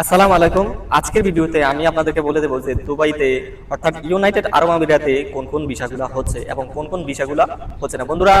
আসসালামু আলাইকুম। আজকের ভিডিওতে আমি আপনাদেরকে বলে দেবো যে দুবাইতে, অর্থাৎ ইউনাইটেড আরব আমিরাতে কোন কোন ভিসাগুলো হচ্ছে এবং কোন কোন ভিসাগুলো হচ্ছে না। বন্ধুরা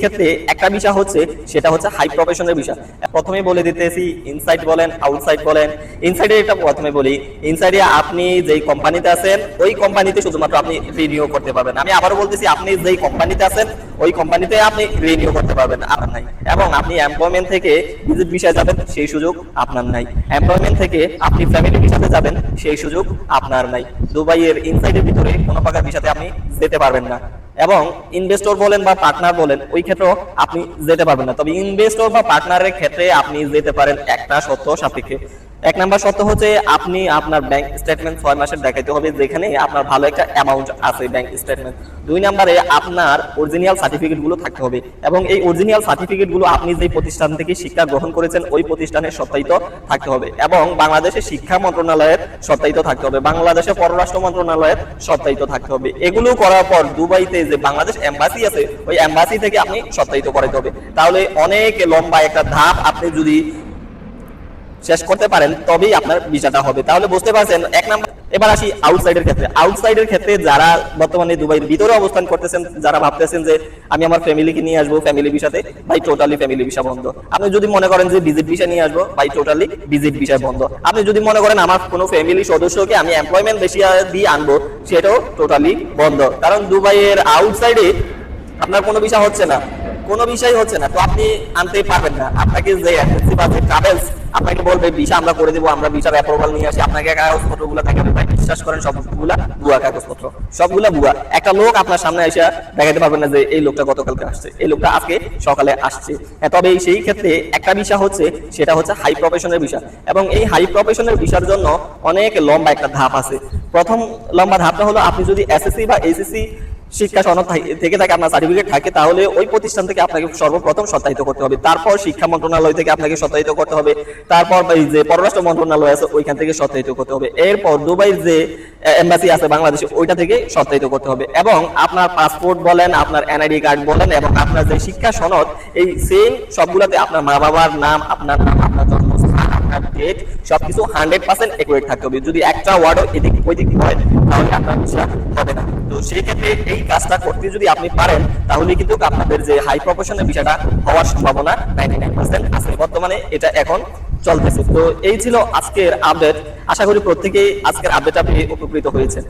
ক্ষেত্রে একটা ভিসা হচ্ছে, সেটা হচ্ছে হাই প্রফেশনের ভিসা। প্রথমে বলে দিতেছি ইনসাইড বলেন আউটসাইড বলেন। ইনসাইডে এটা প্রথমে বলি ইনসাইডে আপনি যেই কোম্পানিতে আছেন, ওই কোম্পানিতে শুধুমাত্র আপনি রিনিউ করতে পারবেন। আমি আবারও বলতেছি, আপনি যেই কোম্পানিতে আছেন ওই কোম্পানিতে আপনি রিনিউ করতে পারবেন, আপনার নাই। এবং আপনি এমপ্লয়মেন্ট থেকে ভিজিট ভিসায় যাবেন, সেই সুযোগ আপনার নাই। এমপ্লয়মেন্ট থেকে আপনি ফ্যামিলি ভিসাতে যাবেন, সেই সুযোগ আপনার নাই। দুবাইয়ের ইনসাইডের ভিতরে কোনো প্রকার ভিসাতে আপনি যেতে পারবেন না। এবং ইনভেস্টর বলেন বা পার্টনার বলেন, ওই ক্ষেত্রেও আপনি যেতে পারবেন না। তবে ইনভেস্টর বা পার্টনারের ক্ষেত্রে আপনি যেতে পারেন, একটা সত্য সাপেক্ষে। এক নাম্বার সত্য হচ্ছে আপনি আপনার ব্যাংক স্টেটমেন্ট ছয় মাসের দেখাইতে হবে, যেখানে আপনার ভালো একটা অ্যামাউন্ট আছে ব্যাংক স্টেটমেন্ট দুই নাম্বারে আপনার অরিজিনাল সার্টিফিকেটগুলো থাকতে হবে এবং এই অরিজিনাল সার্টিফিকেটগুলো আপনি যে প্রতিষ্ঠান থেকে শিক্ষা গ্রহণ করেছেন, ওই প্রতিষ্ঠানের সত্যায়িত থাকতে হবে এবং বাংলাদেশের শিক্ষা মন্ত্রণালয়ের সত্যায়িত থাকতে হবে, বাংলাদেশের পররাষ্ট্র মন্ত্রণালয়ের সত্যায়িত থাকতে হবে। এগুলো করার পর দুবাইতে যে বাংলাদেশ এম্বাসি আছে, ওই এম্বাসি থেকে আপনি সত্যায়িত করাইতে হবে। তাহলে অনেক লম্বা একটা ধাপ আপনি যদি শেষ করতে পারেন, তবেই আপনার ভিসাটা হবে। তাহলে বুঝতে পারছেন, এক নাম্বার এবার আসি আউটসাইডের ক্ষেত্রে। আউটসাইডের ক্ষেত্রে যারা বর্তমানে দুবাইয়ের ভিতরে অবস্থান করতেছেন, যারা ভাবতেছেন যে আমি আমার ফ্যামিলিকে নিয়ে আসব ফ্যামিলি ভিসাতে, ভাই টোটালি ফ্যামিলি ভিসা বন্ধ। আপনি যদি মনে করেন যে ভিজিট ভিসা নিয়ে আসব, ভাই টোটালি ভিজিট ভিসা বন্ধ। আপনি যদি মনে করেন আমার কোনো ফ্যামিলি সদস্যকে আমি এমপ্লয়মেন্ট বেশি দিয়ে আনব, সেটাও টোটালি বন্ধ। কারণ দুবাইয়ের আউটসাইডে আপনার কোনো ভিসা হচ্ছে না। কোনো বিষয় হচ্ছে না তো আপনি আনতে পারবেন না। আপনাকে যে এজেন্সি বা যে ট্রাভেলস আপনাকে বলবে ভিসা আমরা করে দেবো আমরা ভিসার অ্যাপ্রুভাল নিয়ে আসি। আপনাকে কাগজপত্রগুলো দেখাবে ভাই বিশ্বাস করেন সবগুলা ভুয়া কাগজপত্র সবগুলা ভুয়া। একটা লোক আপনার সামনে এসে দেখাতে পারবেন না যে এই লোকটা গতকালকে আসছে এই লোকটা আজকে সকালে আসছে। হ্যাঁ, তবে সেই ক্ষেত্রে একটা ভিসা হচ্ছে সেটা হচ্ছে হাই প্রফেশনের ভিসা। এবং এই হাই প্রফেশনের ভিসার জন্য অনেক লম্বা একটা ধাপ আছে। প্রথম লম্বা ধাপটা হলো আপনি যদি এসএসসি বা এসএসসি শিক্ষা সনদ থেকে থাকে আপনার সার্টিফিকেট থাকে, তাহলে ওই প্রতিষ্ঠান থেকে আপনাকে সর্বপ্রথম সত্যায়িত করতে হবে। তারপর শিক্ষা মন্ত্রণালয় থেকে আপনাকে সত্যায়িত করতে হবে। তারপর যে পররাষ্ট্র মন্ত্রণালয় আছে, ওইখান থেকে সত্যায়িত করতে হবে। এরপর দুবাইয়ের যে এম্বাসি আছে বাংলাদেশে, ওইটা থেকে সত্যায়িত করতে হবে। এবং আপনার পাসপোর্ট বলেন, আপনার এনআইডি কার্ড বলেন, এবং আপনার যে শিক্ষা সনদ, এই সেম সবগুলোতে আপনার মা বাবার নাম, আপনার নাম, আপনার জন্মস্থান, আপনার সবকিছু হান্ড্রেড পার্সেন্ট একুরেট থাকতে হবে। যদি একটা ওয়ার্ডও এদিক ওইদিক হয়, তাহলে আপনার হবে না। তো সেই ক্ষেত্রে এই কাজটা করতে যদি আপনি পারেন, তাহলে কিন্তু আপনাদের যে হাই প্রফেশনের বিষয়টা হওয়ার সম্ভাবনা নাইনটি নাইন পার্সেন্ট আছে। বর্তমানে এটা এখন চলতেছে। তো এই ছিল আজকের আপডেট আশা করি প্রত্যেকেই আজকের আপডেট আপনি উপকৃত হয়েছেন।